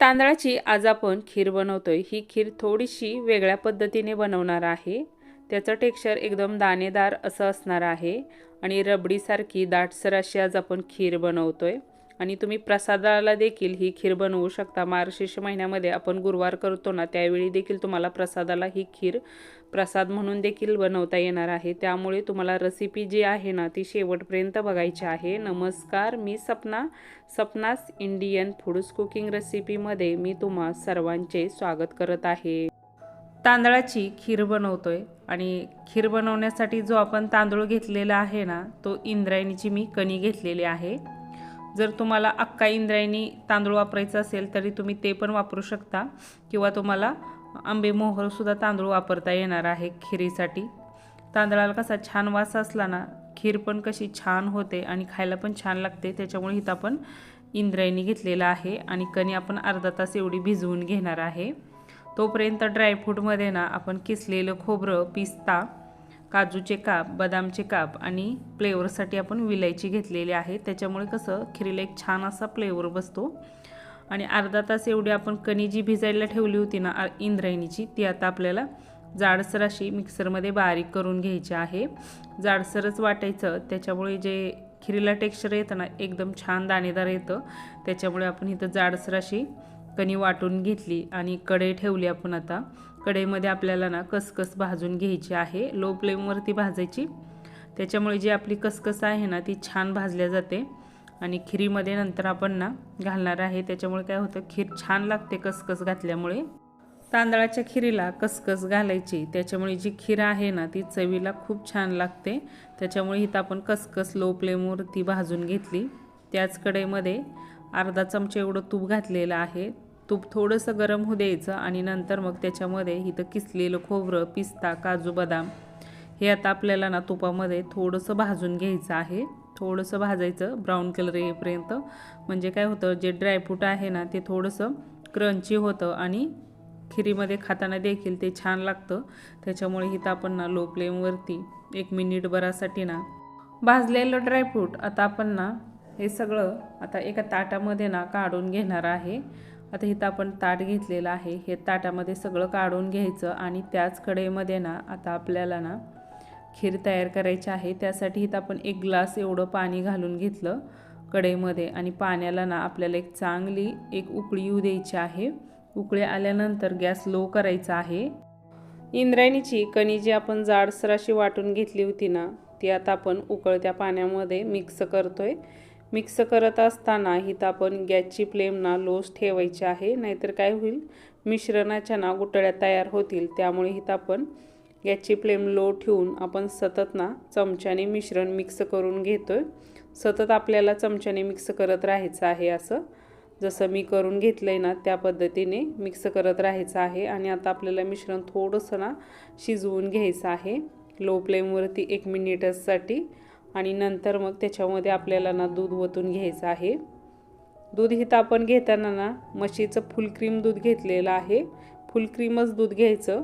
तांदळाची आज आपण खीर बनवतोय. ही खीर थोडीशी वेगळ्या पद्धतीने बनवणार आहे. त्याचं टेक्स्चर एकदम दाणेदार असं असणार आहे. आणि रबडीसारखी दाटसर अशी आज आपण खीर बनवतोय. आणि तुम्ही प्रसादाला देखील ही खीर बनवू शकता. मार्गशीर्ष महिन्यामध्ये आपण गुरुवार करतो ना त्यावेळी देखील तुम्हाला प्रसादाला ही खीर प्रसाद म्हणून देखील बनवता येणार आहे. त्यामुळे तुम्हाला रेसिपी जी आहे ना ती शेवटपर्यंत बघायची आहे. नमस्कार मी Sapna. Sapna's Indian foods cooking रेसिपीमध्ये मी तुम्हा सर्वांचे स्वागत करत आहे. तांदळाची खीर बनवतोय आणि खीर बनवण्यासाठी जो आपण तांदूळ घेतलेला आहे ना तो इंद्रायणीची मी कणी घेतलेली आहे. जर तुम्हाला अक्का इंद्रायणी तांदूळ वापरायचा असेल तरी तुम्ही ते पण वापरू शकता. किंवा तुम्हाला आंबे मोहरसुद्धा तांदूळ वापरता येणार आहे खिरीसाठी. तांदळाला कसा छान वास असला ना खीर पण कशी छान होते आणि खायला पण छान लागते. त्याच्यामुळे इथं आपण इंद्रायणी घेतलेला आहे आणि कणी आपण अर्धा तास एवढी भिजवून घेणार आहे. तोपर्यंत ड्रायफ्रूटमध्ये ना आपण किसलेलं खोबरं पिस्ता काजूचे काप बदामचे काप आणि फ्लेवरसाठी आपण विलायची घेतलेली आहे. त्याच्यामुळे कसं खिरीला एक छान असा फ्लेवर बसतो. आणि अर्धा तास एवढी आपण कणी जी भिजायला ठेवली होती ना इंद्रायणीची ती आता आपल्याला जाडसर अशी मिक्सरमध्ये बारीक करून घ्यायची आहे. जाडसरच वाटायचं त्याच्यामुळे जे खिरीला टेक्स्चर येतं ना एकदम छान दाणेदार येतं. त्याच्यामुळे आपण इथं जाडसर अशी कणी वाटून घेतली आणि कढई ठेवली आपण आता. कढईमध्ये आपल्याला ना कसकस भाजून घ्यायची आहे. लो फ्लेमवरती भाजायची. त्याच्यामुळे जी आपली कसकस आहे ना ती छान भाजल्या जाते. आणि खिरीमध्ये नंतर आपण ना घालणार आहे. त्याच्यामुळे काय होतं खीर छान लागते कसकस घातल्यामुळे. तांदळाच्या खिरीला कसकस घालायची. त्याच्यामुळे जी खीर आहे ना ती चवीला खूप छान लागते. त्याच्यामुळे इथं आपण कसकस लो फ्लेमवरती भाजून घेतली. त्याच कढईमध्ये अर्धा चमचा एवढं तूप घातलेलं आहे. तूप थोडंसं गरम होऊ द्यायचं आणि नंतर मग त्याच्यामध्ये इथं किसलेलं खोबरं पिस्ता काजू बदाम हे आता आपल्याला ना तुपामध्ये थोडंसं भाजून घ्यायचं आहे. थोडंसं भाजायचं ब्राऊन कलर येईपर्यंत. म्हणजे काय होतं जे ड्रायफ्रूट आहे ना ते थोडंसं क्रंची होतं आणि खिरीमध्ये खाताना देखील ते छान लागतं. त्याच्यामुळे इथं आपण ना लो फ्लेमवरती एक मिनिटभरासाठी ना भाजलेलं ड्रायफ्रूट आता आपण ना हे सगळं आता एका ताटामध्ये ना काढून घेणार आहे. आता इथं आपण ताट घेतलेलं आहे. हे ताटामध्ये सगळं काढून घ्यायचं आणि त्याच कढईमध्ये ना आता आपल्याला ना खीर तयार करायची आहे. त्यासाठी इथं आपण एक ग्लास एवढं पाणी घालून घेतलं कढईमध्ये आणि पाण्याला ना आपल्याला एक चांगली एक उकळी येऊ द्यायची आहे. उकळी आल्यानंतर गॅस लो करायचा आहे. इंद्रायणीची कणी जी आपण जाडसर अशी वाटून घेतली होती ना ती आता आपण उकळत्या पाण्यामध्ये मिक्स करतोय. मिक्स करत असताना इथं आपण गॅसची फ्लेम ना लोच ठेवायची आहे नाहीतर काय होईल? मिश्रणाच्या ना गुटळ्या तयार होतील त्यामुळे इथं आपण गॅसची फ्लेम लो ठेवून आपण सतत ना चमच्याने मिश्रण मिक्स करून घेतो आहे सतत आपल्याला चमच्याने मिक्स करत राहायचं आहे असं. जसं मी करून घेतलं आहे ना त्या पद्धतीने मिक्स करत राहायचं आहे आणि आता आपल्याला मिश्रण थोडंसं ना शिजवून घ्यायचं आहे. लो फ्लेमवरती एक मिनिटसाठी आणि नंतर मग त्याच्यामध्ये आपल्याला ना दूध ओतून घ्यायचं आहे. दूध हिथं आपण घेताना ना म्हशीचं फुल क्रीम दूध घेतलेलं आहे. फुल क्रीमच दूध घ्यायचं.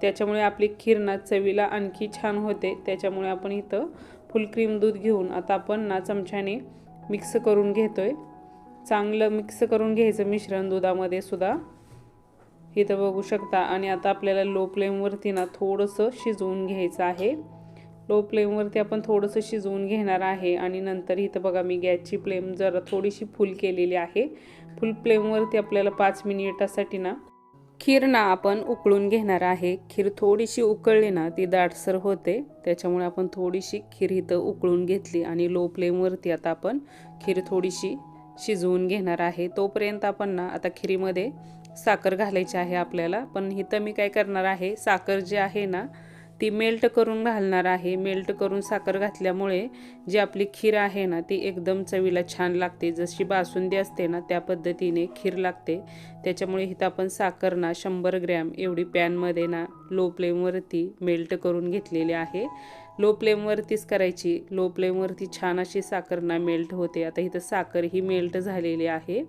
त्याच्यामुळे आपली खीर ना चवीला आणखी छान होते. त्याच्यामुळे आपण इथं फुल क्रीम दूध घेऊन आता आपण ना चमच्याने मिक्स करून घेतो आहे चांगलं मिक्स करून घ्यायचं मिश्रण दुधामध्ये सुद्धा. इथं बघू शकता आणि आता आपल्याला लो फ्लेमवरती ना थोडंसं शिजवून घ्यायचं आहे. लो फ्लेमवरती आपण थोडंसं शिजवून घेणार आहे. आणि नंतर इथं बघा मी गॅसची फ्लेम जरा थोडीशी फुल केलेली आहे. फुल फ्लेमवरती आपल्याला पाच मिनिटासाठी ना खीर ना आपण उकळून घेणार आहे. खीर थोडीशी उकळली ना ती दाटसर होते. त्याच्यामुळे आपण थोडीशी खीर इथं उकळून घेतली. आणि लो फ्लेमवरती आता आपण खीर थोडीशी शिजवून घेणार आहे. तोपर्यंत आपण ना आता खिरीमध्ये साखर घालायची आहे आपल्याला. पण इथं मी काय करणार आहे साखर जी आहे ना ती मेल्ट करून घालणार आहे. मेल्ट करून साखर घातल्यामुळे जी आपली खीर आहे ना ती एकदम चवीला छान लागते. जशी बासुंदी असते ना त्या पद्धतीने खीर लागते. त्याच्यामुळे इथं आपण साखर ना शंभर ग्रॅम एवढी पॅनमध्ये ना लो फ्लेमवरती मेल्ट करून घेतलेली आहे. लो फ्लेमवरतीच करायची. लो फ्लेमवरती छान अशी साखर ना मेल्ट होते. आता इथं साखर ही मेल्ट झालेली आहे.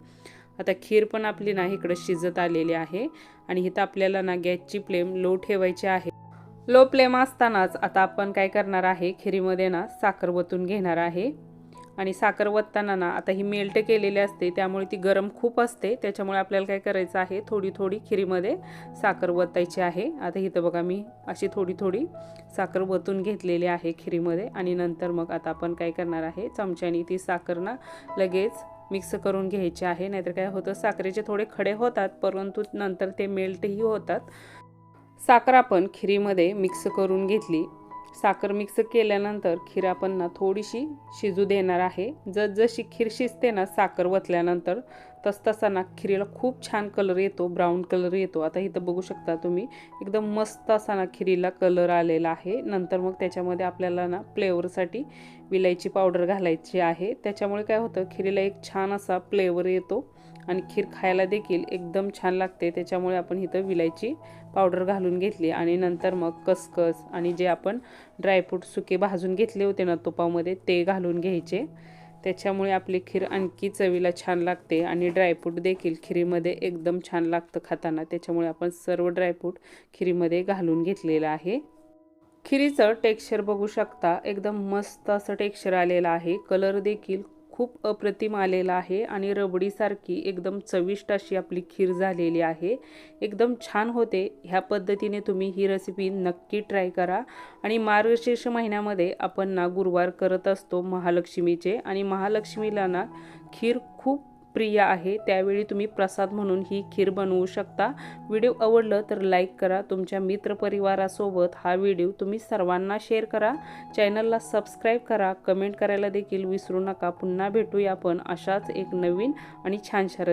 आता खीर पण आपली ना इकडं शिजत आलेली आहे. आणि इथं आपल्याला ना गॅसची फ्लेम लो ठेवायची आहे. लो फ्लेम असतानाच आता आपण काय करणार आहे? खिरीमध्ये ना साखर वतून घेणार आहे. आणि साखर वतताना ना आता ही मेल्ट केलेली असते त्यामुळे ती गरम खूप असते. त्याच्यामुळे आपल्याला काय करायचं आहे? थोडी थोडी खिरीमध्ये साखर वतायची आहे. आता इथं बघा मी अशी थोडी थोडी साखर वतून घेतलेली आहे खिरीमध्ये. आणि नंतर मग आता आपण काय करणार आहे? चमच्याने ती साखर ना लगेच मिक्स करून घ्यायची आहे. नाहीतर काय होतं? साखरेचे थोडे खडे होतात परंतु नंतर ते मेल्टही होतात. साखर आपण खिरीमध्ये मिक्स करून घेतली. साखर मिक्स केल्यानंतर खीर आपण ना थोडीशी शिजू देणार आहे. जसजशी खीर शिजते ना साखर वतल्यानंतर तसतसा ना खिरीला खूप छान कलर येतो ब्राऊन कलर येतो. आता इथं बघू शकता तुम्ही एकदम मस्त असा ना खिरीला कलर आलेला आहे. नंतर मग त्याच्यामध्ये आपल्याला ना फ्लेवरसाठी विलायची पावडर घालायची आहे. त्याच्यामुळे काय होतं खिरीला एक छान असा फ्लेवर येतो. आणि खीर खायला देखील एकदम छान लागते. त्याच्यामुळे आपण इथं विलायची पावडर घालून घेतली आणि नंतर मग कसकस आणि जे आपण ड्रायफ्रूट सुके भाजून घेतले होते ना तुपामध्ये ते घालून घ्यायचे. त्याच्यामुळे आपली खीर आणखी चवीला छान लागते आणि ड्रायफ्रूट देखील खिरीमध्ये एकदम छान लागतं खाताना. त्याच्यामुळे आपण सर्व ड्रायफ्रूट खिरीमध्ये घालून घेतलेलं आहे. खिरीचं टेक्स्चर बघू शकता. एकदम मस्त असं टेक्स्चर आलेलं आहे. कलर देखील खूप अप्रतिम आलेला आहे आणि रबडीसारखी एकदम चविष्ट अशी आपली खीर झालेली आहे. एकदम छान होते. ह्या पद्धतीने तुम्ही ही रेसिपी नक्की ट्राय करा. आणि मार्गशीर्ष महिन्यामध्ये आपण ना गुरुवार करत असतो महालक्ष्मीचे. आणि महालक्ष्मीला ना खीर खूप प्रिय आहे त्यावेळी तुम्ही प्रसाद म्हणून ही खीर बनवू शकता. व्हिडिओ आवडलं तर लाईक करा. तुमच्या मित्रपरिवारासोबत हा व्हिडिओ तुम्ही सर्वांना शेअर करा. चॅनलला सबस्क्राईब करा. कमेंट करायला देखील विसरू नका. पुन्हा भेटूया आपण अशाच एक नवीन आणि छानशा